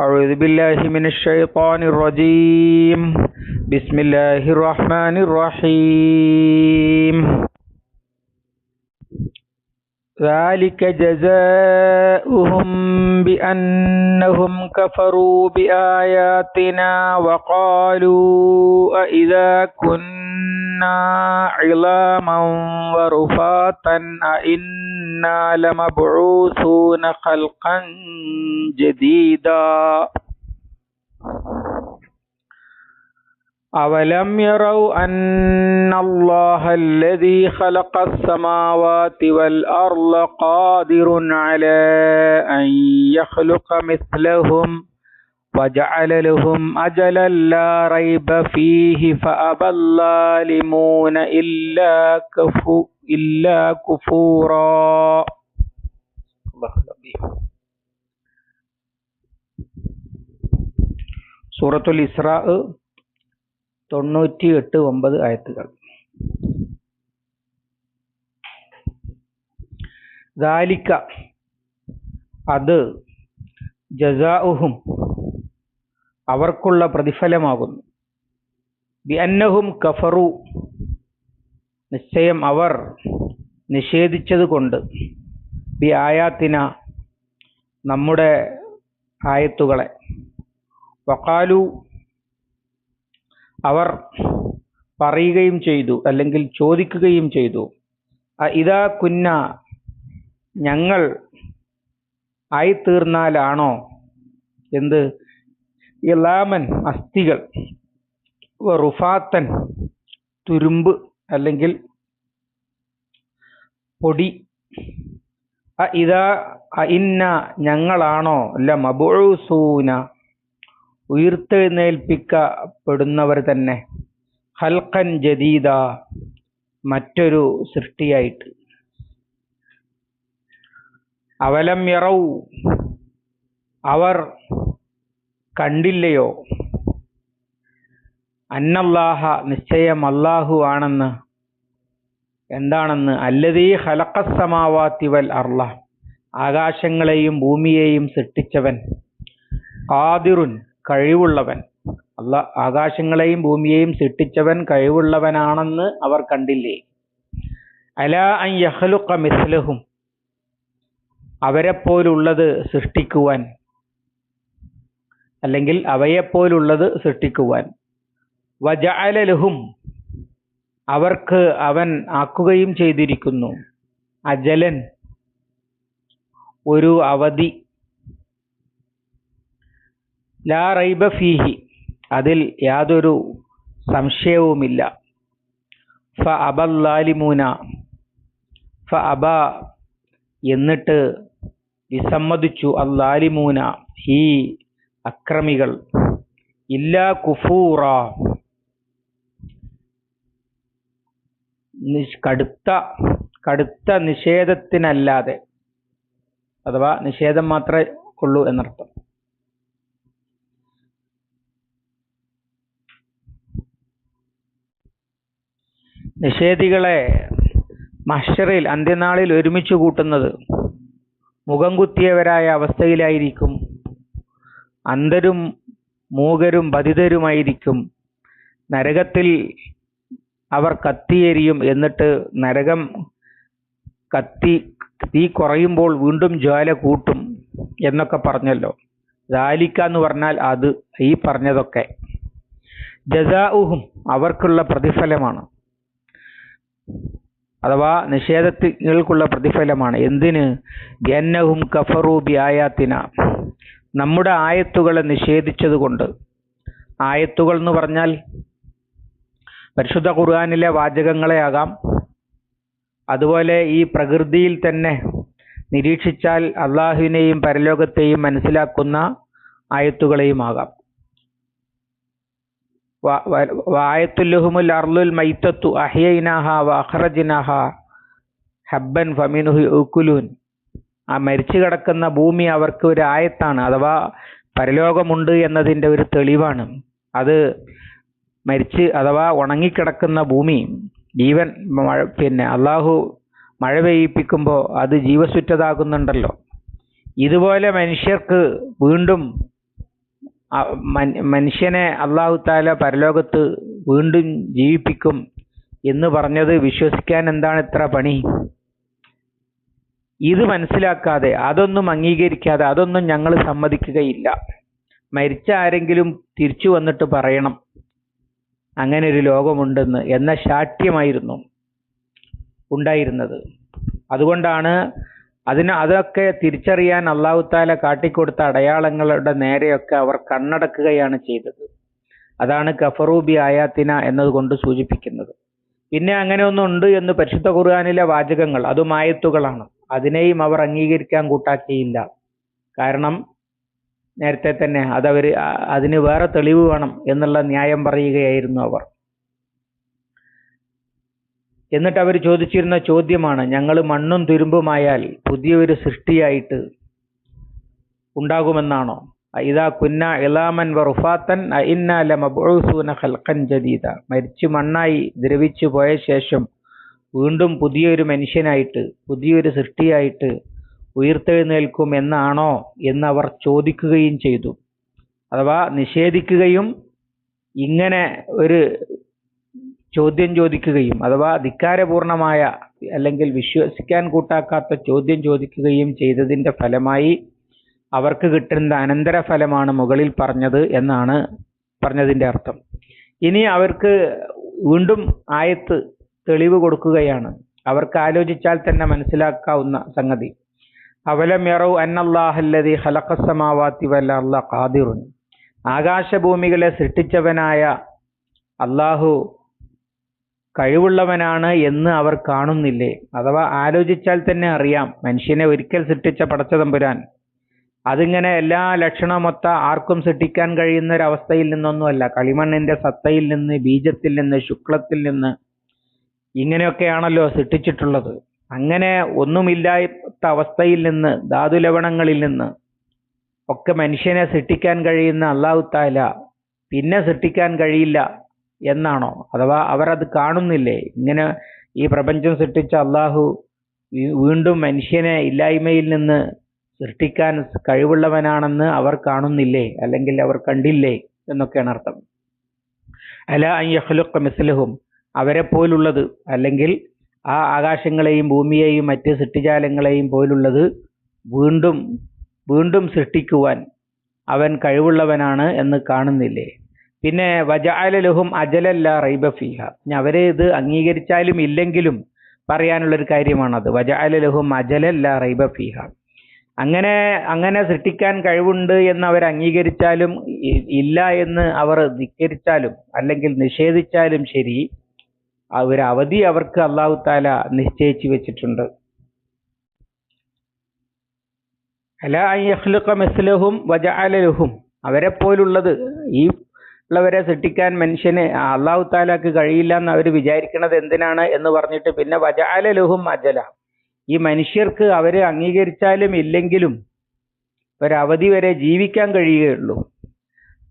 أعوذ بالله من الشيطان الرجيم. بسم الله الرحمن الرحيم. ذلك جزاؤهم بأنهم كفروا بآياتنا وقالوا أإذا كنا عظاما ورفاتا أئنا لمبعوثون خلقا جديدا. أولم يروا أن الله الذي خلق السماوات والأرض قادر على أن يخلق مثلهم وجعل لهم أجلا لا ريب فيه فأبى الظالمون إلا كفو إلا كفورا الله العظيم. സൂറത്തുൽ ഇസ്രാ തൊണ്ണൂറ്റി എട്ട് ഒമ്പത് ആയത്തുകൾ ദാലിക്ക അത് ജസാഉഹും അവർക്കുള്ള പ്രതിഫലമാകുന്നു. ബി അന്നഹും കഫറു. നിശ്ചയം അവർ നിഷേധിച്ചതുകൊണ്ട് ബി ആയാത്തിന നമ്മുടെ ആയത്തുകളെ. വക്കാലു അവർ പറയുകയും ചെയ്തു അല്ലെങ്കിൽ ചോദിക്കുകയും ചെയ്തു "അ ഇതാ കുന്ന ഞങ്ങൾ ആയിത്തീർന്നാലാണോ? എന്ത്? ഇലാമൻ അസ്ഥികൾ റുഫാത്തൻ തുരുമ്പ് അല്ലെങ്കിൽ പൊടി അ ഇതാ അ ഇന്ന ഞങ്ങളാണോ അല്ല മബുഴുസൂന ഉയർത്തെഴുന്നേൽപ്പിക്കപ്പെടുന്നവർ തന്നെ ഹൽക്കൻ ജദീദ മറ്റൊരു സൃഷ്ടിയായിട്ട്. അവലം യറൗ അവർ കണ്ടില്ലയോ? അന്നല്ലാഹ നിശ്ചയം അല്ലാഹു ആണെന്ന്. എന്താണെന്ന്? അല്ലതീ ഹലക്കസമാവാത്തി വൽ അർള. ആകാശങ്ങളെയും ഭൂമിയെയും സൃഷ്ടിച്ചവൻ. ആദിറുൻ കഴിവുള്ളവൻ. അല്ല ആകാശങ്ങളെയും ഭൂമിയെയും സൃഷ്ടിച്ചവൻ കഴിവുള്ളവനാണെന്ന് അവർ കണ്ടില്ലേ? അല അൻ യഹ്ലുഖ മിസ്ലഹും. അവരെപ്പോലുള്ളത് സൃഷ്ടിക്കുവാൻ അല്ലെങ്കിൽ അവയെപ്പോലുള്ളത് സൃഷ്ടിക്കുവാൻ. വജഅലലഹും അവർക്ക് അവൻ ആക്കുകയും ചെയ്തിരിക്കുന്നു. അജലൻ ഒരു അവധി. ലാ റൈബ ഫീഹി അതിൽ യാതൊരു സംശയവുമില്ല. ഫ അബല്ലാലിമൂന ഫ അബ എന്നിട്ട് വിസമ്മതിച്ചു അല്ലാലിമൂന ഈ അക്രമികൾ. ഇല്ലാ കുഫൂറ. കടുത്ത കടുത്ത നിഷേധത്തിനല്ലാതെ. അഥവാ നിഷേധം മാത്രമേ ഉള്ളൂ എന്നർത്ഥം. നിഷേധികളെ മഷറിൽ അന്ത്യനാളിൽ ഒരുമിച്ച് കൂട്ടുന്നത് മുഖം കുത്തിയവരായ അവസ്ഥയിലായിരിക്കും. അന്ധരും മൂകരും ബധിതരുമായിരിക്കും നരകത്തിൽ അവർ കത്തിയെരിയും എന്നിട്ട് നരകം കത്തി തീ കുറയുമ്പോൾ വീണ്ടും ജ്വാല കൂട്ടും എന്നൊക്കെ പറഞ്ഞല്ലോ. ദാലിക്ക എന്ന് പറഞ്ഞാൽ അത് ഈ പറഞ്ഞതൊക്കെ. ജസാഉഹും അവർക്കുള്ള പ്രതിഫലമാണ്. അഥവാ നിഷേധത്തികൾക്കുള്ള പ്രതിഫലമാണ്. എന്തിന്? ബിയന്നഹും കഫറൂബി ആയാത്തിന. നമ്മുടെ ആയത്തുകളെ നിഷേധിച്ചതുകൊണ്ട്. ആയത്തുകൾ എന്ന് പറഞ്ഞാൽ പരിശുദ്ധ ഖുർആാനിലെ വാചകങ്ങളെ ആകാം അതുപോലെ ഈ പ്രകൃതിയിൽ തന്നെ നിരീക്ഷിച്ചാൽ അള്ളാഹുവിനെയും പരലോകത്തെയും മനസ്സിലാക്കുന്ന ആയത്തുകളെയും ആകാം വായത്തുല്ലുഹുമുൽ അർലുൽ മൈത്തത്തു അഹ്യൈനാഹ വ ഹബ്ബൻ ഫമിനുഹു ഉക്കുലൂൻ ആ മരിച്ചു കിടക്കുന്ന ഭൂമി അവർക്ക് ഒരു ആയത്താണ് അഥവാ പരലോകമുണ്ട് എന്നതിന്റെ ഒരു തെളിവാണ്. അത് മരിച്ച് അഥവാ ഉണങ്ങിക്കിടക്കുന്ന ഭൂമി ജീവൻ മഴ പിന്നെ അള്ളാഹു മഴ പെയ്യിപ്പിക്കുമ്പോൾ അത് ജീവസുറ്റതാകുന്നുണ്ടല്ലോ ഇതുപോലെ മനുഷ്യർക്ക് വീണ്ടും മനുഷ്യനെ അള്ളാഹു താല പരലോകത്ത് വീണ്ടും ജീവിപ്പിക്കും എന്ന് പറഞ്ഞത് വിശ്വസിക്കാൻ എന്താണ് ഇത്ര പണി? ഇത് മനസ്സിലാക്കാതെ അതൊന്നും അംഗീകരിക്കാതെ അതൊന്നും ഞങ്ങൾ സമ്മതിക്കുകയില്ല. മരിച്ച ആരെങ്കിലും തിരിച്ചു വന്നിട്ട് പറയണം. അങ്ങനെ ഒരു ലോകമുണ്ടെന്ന് എന്ന ശാഠ്യമായിരുന്നു ഉണ്ടായിരുന്നത്. അതുകൊണ്ടാണ് അതിന് അതൊക്കെ തിരിച്ചറിയാൻ അള്ളാഹു താല കാട്ടിക്കൊടുത്ത അടയാളങ്ങളുടെ നേരെയൊക്കെ അവർ കണ്ണടക്കുകയാണ് ചെയ്തത്. അതാണ് കഫറൂബി ആയാത്തിന എന്നതുകൊണ്ട് സൂചിപ്പിക്കുന്നത്. പിന്നെ അങ്ങനെ ഒന്നുണ്ട് എന്ന് പരിശുദ്ധ ഖുർആാനിലെ വാചകങ്ങൾ അതും ആയത്തുകളാണ്. അതിനെയും അവർ അംഗീകരിക്കാൻ കൂട്ടാക്കിയില്ല. കാരണം നേരത്തെ തന്നെ അതവർ അതിന് വേറെ തെളിവ് വേണം എന്നുള്ള ന്യായം പറയുകയായിരുന്നു അവർ. എന്നിട്ട് അവർ ചോദിച്ചിരുന്ന ചോദ്യമാണ് ഞങ്ങൾ മണ്ണും തുരുമ്പുമായാൽ പുതിയൊരു സൃഷ്ടിയായിട്ട് ഉണ്ടാകുമെന്നാണോ? ഇതാ കുന്ന ഇളാമൻ വറുഫാത്തൻ ഇന്നാല മബൂസൂന ഹൽക്കൻ ജദീദ. മരിച്ചു മണ്ണായി ദ്രവിച്ചു പോയ ശേഷം വീണ്ടും പുതിയൊരു മനുഷ്യനായിട്ട് പുതിയൊരു സൃഷ്ടിയായിട്ട് ഉയർത്തെഴുന്നേൽക്കും എന്നാണോ എന്ന് അവർ ചോദിക്കുകയും ചെയ്തു. അഥവാ നിഷേധിക്കുകയും ഇങ്ങനെ ഒരു ചോദ്യം ചോദിക്കുകയും അഥവാ ധിക്കാരപൂർണമായ അല്ലെങ്കിൽ വിശ്വസിക്കാൻ കൂട്ടാക്കാത്ത ചോദ്യം ചോദിക്കുകയും ചെയ്തതിന്റെ ഫലമായി അവർക്ക് കിട്ടുന്ന അനന്തരഫലമാണ് മുകളിൽ പറഞ്ഞത് എന്നാണ് പറഞ്ഞതിന്റെ അർത്ഥം. ഇനി അവർക്ക് വീണ്ടും ആയത്ത് തെളിവ് കൊടുക്കുകയാണ്. അവർക്ക് ആലോചിച്ചാൽ തന്നെ മനസ്സിലാക്കാവുന്ന സംഗതി. അവലം യറവ് അന്നല്ലാഹല്ലതി ഹലക്കസമാവാത്തി വല്ല അള്ളാഹ് ഖാദിറുൻ. ആകാശഭൂമികളെ സൃഷ്ടിച്ചവനായ അള്ളാഹു കഴിവുള്ളവനാണ് എന്ന് അവർ കാണുന്നില്ലേ? അഥവാ ആലോചിച്ചാൽ തന്നെ അറിയാം. മനുഷ്യനെ ഒരിക്കൽ സൃഷ്ടിച്ച പടച്ചതമ്പുരാൻ. അതിങ്ങനെ എല്ലാ ലക്ഷണമൊത്ത ആർക്കും സൃഷ്ടിക്കാൻ കഴിയുന്ന ഒരു അവസ്ഥയിൽ നിന്നൊന്നുമല്ല. കളിമണ്ണിന്റെ സത്തയിൽ നിന്ന് ബീജത്തിൽ നിന്ന് ശുക്ലത്തിൽ നിന്ന് ഇങ്ങനെയൊക്കെയാണല്ലോ സൃഷ്ടിച്ചിട്ടുള്ളത്. അങ്ങനെ ഒന്നുമില്ലാത്ത അവസ്ഥയിൽ നിന്ന് ധാതുലവണങ്ങളിൽ നിന്ന് ഒക്കെ മനുഷ്യനെ സൃഷ്ടിക്കാൻ കഴിയുന്ന അള്ളാഹു താല പിന്നെ സൃഷ്ടിക്കാൻ കഴിയില്ല എന്നാണോ? അഥവാ അവർ അത് കാണുന്നില്ലേ? ഇങ്ങനെ ഈ പ്രപഞ്ചം സൃഷ്ടിച്ച അള്ളാഹു വീണ്ടും മനുഷ്യനെ ഇല്ലായ്മയിൽ നിന്ന് സൃഷ്ടിക്കാൻ കഴിവുള്ളവനാണെന്ന് അവർ കാണുന്നില്ലേ? അല്ലെങ്കിൽ അവർ കണ്ടില്ലേ? എന്നൊക്കെയാണ് അർത്ഥം. അല അയ്യഹ്ലുഖ് മിസ്ലഹും. അവരെ പോലുള്ളത് അല്ലെങ്കിൽ ആ ആകാശങ്ങളെയും ഭൂമിയെയും മറ്റ് സൃഷ്ടിജാലങ്ങളെയും പോലുള്ളത് വീണ്ടും വീണ്ടും സൃഷ്ടിക്കുവാൻ അവൻ കഴിവുള്ളവനാണ് എന്ന് കാണുന്നില്ലേ? പിന്നെ വജാലലുഹും അജലല്ല റൈബ ഫീഹ. ഇനി അവരെ ഇത് അംഗീകരിച്ചാലും ഇല്ലെങ്കിലും പറയാനുള്ളൊരു കാര്യമാണത്. വജാലലുഹും അജലല്ല റൈബ ഫീഹ. അങ്ങനെ അങ്ങനെ സൃഷ്ടിക്കാൻ കഴിവുണ്ട് എന്ന് അവർ അംഗീകരിച്ചാലും ഇല്ല എന്ന് അവർ ധിക്കരിച്ചാലും അല്ലെങ്കിൽ നിഷേധിച്ചാലും ശരി ഒരു അവധി അവർക്ക് അള്ളാഹു താല നിശ്ചയിച്ചു വെച്ചിട്ടുണ്ട്. അല അയ്യഹ്ലുഖ മിസ്ലഹും വജഅലലുഹും അവരെ പോലുള്ളത് ഈ ഉള്ളവരെ സൃഷ്ടിക്കാൻ മനുഷ്യന് അള്ളാഹു താലാക്ക് കഴിയില്ല എന്ന് അവർ വിചാരിക്കുന്നത് എന്തിനാണ് എന്ന് പറഞ്ഞിട്ട് പിന്നെ വജാലലുഹും അജല. ഈ മനുഷ്യർക്ക് അവരെ അംഗീകരിച്ചാലും ഇല്ലെങ്കിലും ഒരവധി വരെ ജീവിക്കാൻ കഴിയുകയുള്ളൂ.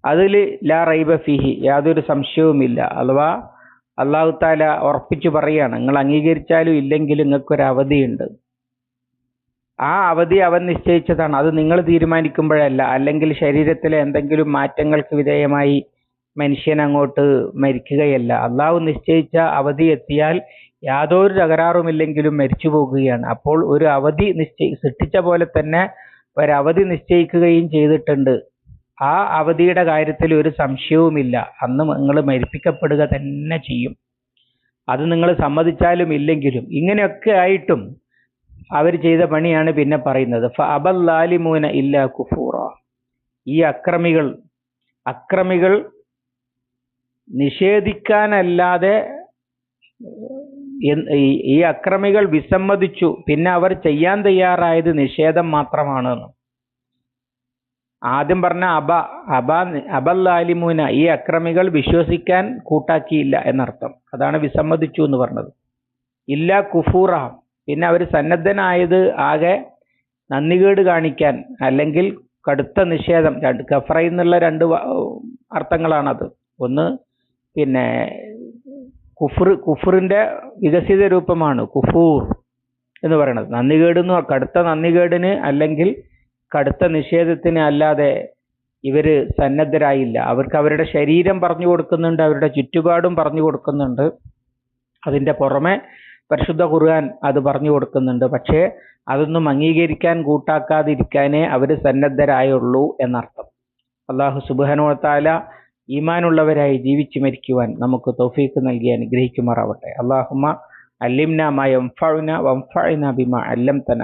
അതിൽ ലാ റൈബ ഫിഹി യാതൊരു സംശയവുമില്ല. അഥവാ അള്ളാഹു താല ഉറപ്പിച്ചു പറയുകയാണ് നിങ്ങൾ അംഗീകരിച്ചാലും ഇല്ലെങ്കിലും നിങ്ങൾക്കൊരു അവധിയുണ്ട്. ആ അവധി അവൻ നിശ്ചയിച്ചതാണ്. അത് നിങ്ങൾ തീരുമാനിക്കുമ്പോഴല്ല അല്ലെങ്കിൽ ശരീരത്തിലെ എന്തെങ്കിലും മാറ്റങ്ങൾക്ക് വിധേയമായി മനുഷ്യൻ അങ്ങോട്ട് മരിക്കുകയല്ല. അള്ളാഹു നിശ്ചയിച്ച അവധി എത്തിയാൽ യാതൊരു തകരാറുമില്ലെങ്കിലും മരിച്ചു പോകുകയാണ്. അപ്പോൾ ഒരു അവധി നിശ്ചയി സൃഷ്ടിച്ച പോലെ തന്നെ ഒരവധി നിശ്ചയിക്കുകയും ചെയ്തിട്ടുണ്ട്. ആ അവധിയുടെ കാര്യത്തിൽ ഒരു സംശയവുമില്ല. അന്ന് നിങ്ങൾ മരിപ്പിക്കപ്പെടുക തന്നെ ചെയ്യും. അത് നിങ്ങൾ സമ്മതിച്ചാലും ഇല്ലെങ്കിലും ഇങ്ങനെയൊക്കെ ആയിട്ടും അവർ ചെയ്ത പണിയാണ് പിന്നെ പറയുന്നത്. അബല്ലാലിമൂന ഇല്ല കുഫൂറ. ഈ അക്രമികൾ അക്രമികൾ നിഷേധിക്കാനല്ലാതെ ഈ- അക്രമികൾ വിസമ്മതിച്ചു. പിന്നെ അവർ ചെയ്യാൻ തയ്യാറായത് നിഷേധം മാത്രമാണ്. ആദ്യം പറഞ്ഞ അബ അബ അബല്ലാലിമൂന ഈ അക്രമികൾ വിശ്വസിക്കാൻ കൂട്ടാക്കിയില്ല എന്നർത്ഥം. അതാണ് വിസമ്മതിച്ചു എന്ന് പറഞ്ഞത്. ഇല്ല കുഫൂറ പിന്നെ അവർ സന്നദ്ധനായത് ആകെ നന്ദികേട് കാണിക്കാൻ അല്ലെങ്കിൽ കടുത്ത നിഷേധം. രണ്ട് കഫറ എന്നുള്ള രണ്ട് അർത്ഥങ്ങളാണത്. ഒന്ന് പിന്നെ കുഫർ കുഫറിന്റെ വികസിത രൂപമാണ് കുഫൂർ എന്ന് പറയുന്നത്. നന്ദികേട് എന്ന് കടുത്ത നന്ദികേടിന് അല്ലെങ്കിൽ കടുത്ത നിഷേധത്തിന് അല്ലാതെ ഇവർ സന്നദ്ധരായില്ല. അവർക്ക് അവരുടെ ശരീരം പറഞ്ഞു കൊടുക്കുന്നുണ്ട് അവരുടെ ചുറ്റുപാടും പറഞ്ഞു കൊടുക്കുന്നുണ്ട്. അതിന്റെ പുറമെ പരിശുദ്ധ ഖുർആൻ അത് പറഞ്ഞു കൊടുക്കുന്നുണ്ട്. പക്ഷേ അതൊന്നും അംഗീകരിക്കാൻ കൂട്ടാക്കാതിരിക്കാനേ അവർ സന്നദ്ധരായുള്ളൂ എന്നർത്ഥം. അള്ളാഹു സുബാനുവത്താല ഈമാനുള്ളവരായി ജീവിച്ച് മരിക്കുവാൻ നമുക്ക് തൗഫീക്ക് നൽകി അനുഗ്രഹിക്കുമാറാവട്ടെ. അള്ളാഹുമ അല്ലിംന മാ യംഫഉന ബിമ ബിമാ അല്ലംതന.